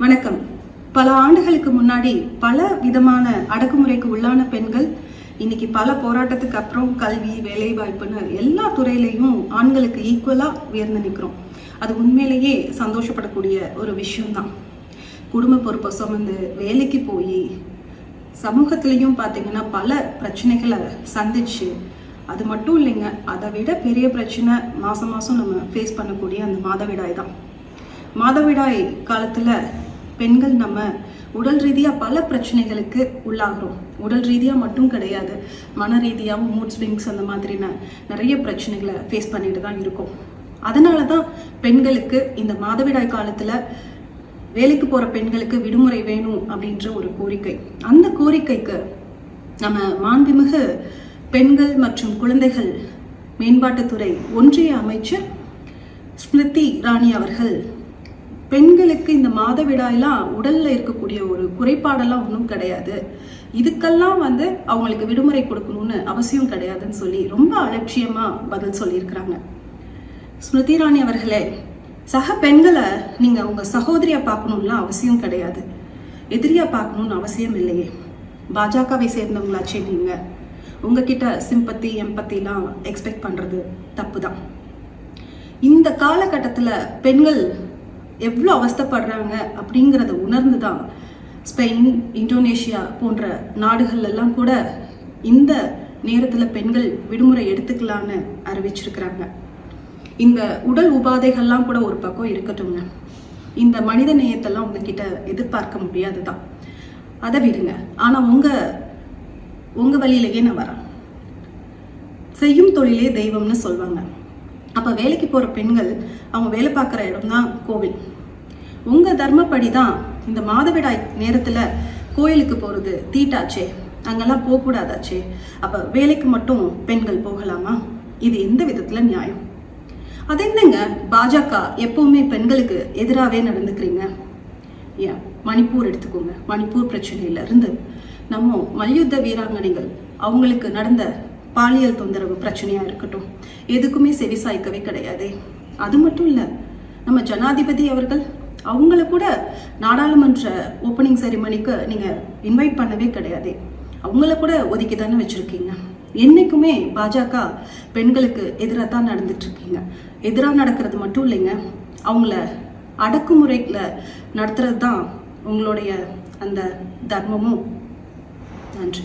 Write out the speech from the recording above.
வணக்கம். பல ஆண்டுகளுக்கு முன்னாடி பல விதமான அடக்குமுறைக்கு உள்ளான பெண்கள் இன்னைக்கு பல போராட்டத்துக்கு அப்புறம் கல்வி வேலை வாய்ப்புன்னு எல்லா துறையிலையும் ஆண்களுக்கு ஈக்குவலா உயர்ந்து நிற்கிறோம் அது உண்மையிலேயே சந்தோஷப்படக்கூடிய ஒரு விஷயம்தான். குடும்ப பொறுப்பை சுமந்து வேலைக்கு போய் சமூகத்திலையும் பார்த்தீங்கன்னா பல பிரச்சனைகளை சந்திச்சு அது மட்டும் இல்லைங்க அதை விட பெரிய பிரச்சனை மாசம் மாசம் நம்ம ஃபேஸ் பண்ணக்கூடிய அந்த மாதவிடாய் தான். மாதவிடாய் காலத்துல பெண்கள் நம்ம உடல் ரீதியாக பல பிரச்சனைகளுக்கு உள்ளாகிறோம். உடல் ரீதியாக மட்டும் கிடையாது. மன ரீதியாகவும் மூட் ஸ்விங்ஸ் அந்த மாதிரின நிறைய பிரச்சனைகளை ஃபேஸ் பண்ணிட்டு தான் இருக்கோம். அதனால தான் பெண்களுக்கு இந்த மாதவிடாய் காலத்தில் வேலைக்கு போகிற பெண்களுக்கு விடுமுறை வேணும் அப்படின்ற ஒரு கோரிக்கை. அந்த கோரிக்கைக்கு நம்ம மாண்புமிகு பெண்கள் மற்றும் குழந்தைகள் மேம்பாட்டுத்துறை ஒன்றிய அமைச்சர் ஸ்மிருதி இராணி அவர்கள் பெண்களுக்கு இந்த மாதவிடாயெல்லாம் உடலில் இருக்கக்கூடிய ஒரு குறைபாடெல்லாம் ஒன்றும் கிடையாது. இதுக்கெல்லாம் வந்து அவங்களுக்கு விடுமுறை கொடுக்கணும்னு அவசியம் கிடையாதுன்னு சொல்லி ரொம்ப அலட்சியமாக பதில் சொல்லியிருக்கிறாங்க. ஸ்மிருதி ராணி அவர்களே சக பெண்களை நீங்கள் உங்கள் சகோதரியாக பார்க்கணும்லாம் அவசியம் கிடையாது. எதிரியாக பார்க்கணும்னு அவசியம் இல்லையே. பாஜகவை சேர்ந்தவங்களாச்சே நீங்கள் உங்ககிட்ட சிம்பத்தி எம்பத்திலாம் எக்ஸ்பெக்ட் பண்ணுறது தப்பு தான் இந்த காலகட்டத்தில் பெண்கள் எவ்வளோ அவஸ்தைப்படுறாங்க அப்படிங்கிறத உணர்ந்து தான் ஸ்பெயின் இந்தோனேஷியா போன்ற நாடுகள்லாம் கூட இந்த நேரத்தில் பெண்கள் விடுமுறை எடுத்துக்கலான்னு அறிவிச்சிருக்கிறாங்க. இந்த உடல் உபாதைகள்லாம் கூட ஒரு பக்கம் இருக்கட்டுங்க இந்த மனித நேயத்தெல்லாம் உங்ககிட்ட எதிர்பார்க்க முடியாது தான் அதை விடுங்க. ஆனால் உங்கள் உங்கள் வழியிலேயே நான் வரேன். செய்யும் தொழிலே தெய்வம்னு சொல்லுவாங்க அப்போ வேலைக்கு போகிற பெண்கள் அவங்க வேலை பார்க்குற இடம் தான் கோவில். உங்கள் தர்மப்படி தான் இந்த மாதவிடாய் நேரத்தில் கோயிலுக்கு போகிறது தீட்டாச்சே அங்கெல்லாம் போகக்கூடாதாச்சே அப்போ வேலைக்கு மட்டும் பெண்கள் போகலாமா? இது எந்த விதத்தில் நியாயம்? அது என்னங்க? பாஜக எப்பவுமே பெண்களுக்கு எதிராகவே நடந்துக்கிறீங்க. ஏன்? மணிப்பூர் எடுத்துக்கோங்க. மணிப்பூர் பிரச்சனையில இருந்து நம்ம மல்யுத்த வீராங்கனைகள் அவங்களுக்கு நடந்த பாலியல் தொந்தரவு பிரச்சனையாக இருக்கட்டும். எதுக்குமே செவிசாய்க்கவே கிடையாது. அது மட்டும் இல்லை நம்ம ஜனாதிபதி அவர்கள் அவங்கள கூட நாடாளுமன்ற ஓப்பனிங் செரிமனிக்கு நீங்கள் இன்வைட் பண்ணவே கிடையாது. அவங்கள கூட ஒதுக்கி தானே வச்சுருக்கீங்க. என்றைக்குமே பாஜக பெண்களுக்கு எதிராக தான் நடந்துட்டுருக்கீங்க. எதிராக நடக்கிறது மட்டும் இல்லைங்க அவங்கள அடக்குமுறையில் நடத்துறது தான் உங்களுடைய அந்த தர்மமும். நன்றி.